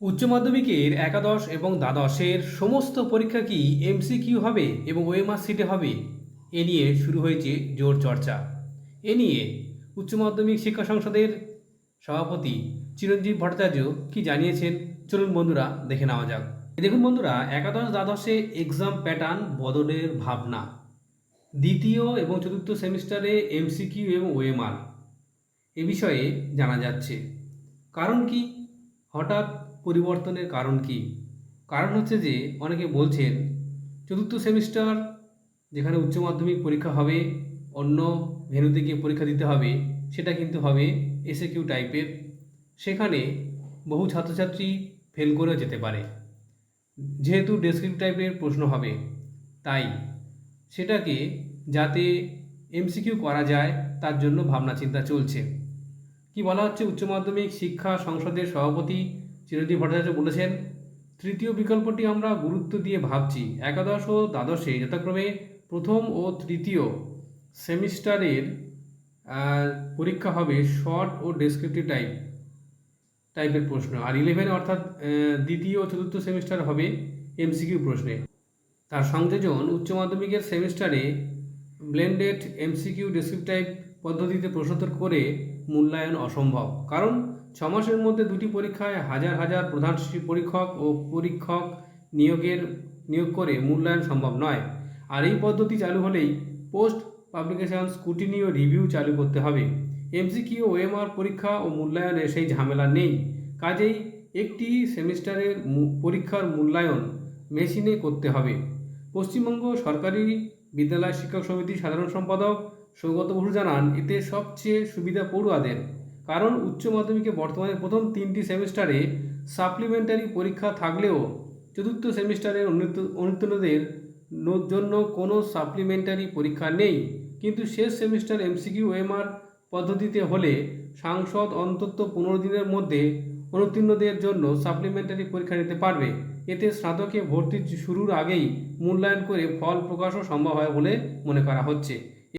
উচ্চ মাধ্যমিকের একাদশ এবং দ্বাদশের সমস্ত পরীক্ষা কি এমসিকিউ হবে এবং ওএমআর সিটে হবে? এ নিয়ে শুরু হয়েছে জোর চর্চা। এ নিয়ে উচ্চ মাধ্যমিক শিক্ষা সংসদের সভাপতি চিরঞ্জীব ভট্টাচার্য কি জানিয়েছেন? চলুন বন্ধুরা দেখে নেওয়া যাক। দেখুন বন্ধুরা, একাদশ, দ্বাদশে এক্সাম প্যাটার্ন বদলের ভাবনা। দ্বিতীয় এবং চতুর্থ সেমিস্টারে এমসিকিউ এবং ওএমআর এ বিষয়ে জানা যাচ্ছে। কারণ কি? হঠাৎ পরিবর্তনের কারণ কি? কারণ হচ্ছে যে, অনেকে বলছেন, চতুর্থ সেমিস্টার, যেখানে উচ্চ মাধ্যমিক পরীক্ষা হবে, অন্য ভেন্যুতে গিয়ে পরীক্ষা দিতে হবে, সেটা কিন্তু হবে এসএ কিউ টাইপের। সেখানে বহু ছাত্রছাত্রী ফেল করেও যেতে পারে। যেহেতু ডেসক্রিপ টাইপের প্রশ্ন হবে, তাই সেটাকে যাতে এমসিকিউ করা যায়, তার জন্য ভাবনা চিন্তা চলছে। কি বলা হচ্ছে? উচ্চ মাধ্যমিক শিক্ষা সংসদের সভাপতি চিরঞ্জীব ভট্টাচার্য বলেছেন, তৃতীয় বিকল্পটি আমরা গুরুত্ব দিয়ে ভাবছি। একাদশ ও দ্বাদশে যথাক্রমে প্রথম ও তৃতীয় সেমিস্টারের পরীক্ষা হবে শর্ট ও ডেসক্রিপটিভ টাইপ, টাইপের প্রশ্ন। আর ইলেভেন অর্থাৎ দ্বিতীয় ও চতুর্থ সেমিস্টার হবে এমসিকিউ প্রশ্নে। তার সংযোজন উচ্চ মাধ্যমিকের সেমিস্টারে ব্লেন্ডেড এমসিকিউ ডেসক্রিপ টাইপ পদ্ধতিতে প্রশ্নোত্তর করে মূল্যায়ন অসম্ভব। কারণ ছ মাসের মধ্যে দুটি পরীক্ষায় হাজার হাজার প্রধান পরীক্ষক ও পরীক্ষক নিয়োগের, নিয়োগ করে মূল্যায়ন সম্ভব নয়। আর এই পদ্ধতি চালু হলেই পোস্ট পাবলিকেশন স্কুটিনি ও রিভিউ চালু করতে হবে। এমসিকিউ ওএমআর পরীক্ষা ও মূল্যায়নে সেই ঝামেলা নেই। কাজেই একটি সেমিস্টারের পরীক্ষার মূল্যায়ন মেশিনে করতে হবে। পশ্চিমবঙ্গ সরকারি বিদ্যালয় শিক্ষক সমিতির সাধারণ সম্পাদক সৌগত বসু জানান, এতে সবচেয়ে সুবিধা পড়ুয়াদের কারণ উচ্চ মাধ্যমিকে বর্তমানে প্রথম তিনটি সেমিস্টারে সাপ্লিমেন্টারি পরীক্ষা থাকলেও চতুর্থ সেমিস্টারের অনুত্ত- অনুত্তীর্ণদের জন্য কোনো সাপ্লিমেন্টারি পরীক্ষা নেই। কিন্তু শেষ সেমিস্টার এমসিকিউ এমআর পদ্ধতিতে হলে সাংসদ অন্তত পনেরো দিনের মধ্যে অনুত্তীর্ণদের জন্য সাপ্লিমেন্টারি পরীক্ষা নিতে পারবে। এতে স্নাতকে ভর্তি শুরুর আগেই মূল্যায়ন করে ফল প্রকাশও সম্ভব হয় বলে মনে করা হচ্ছে।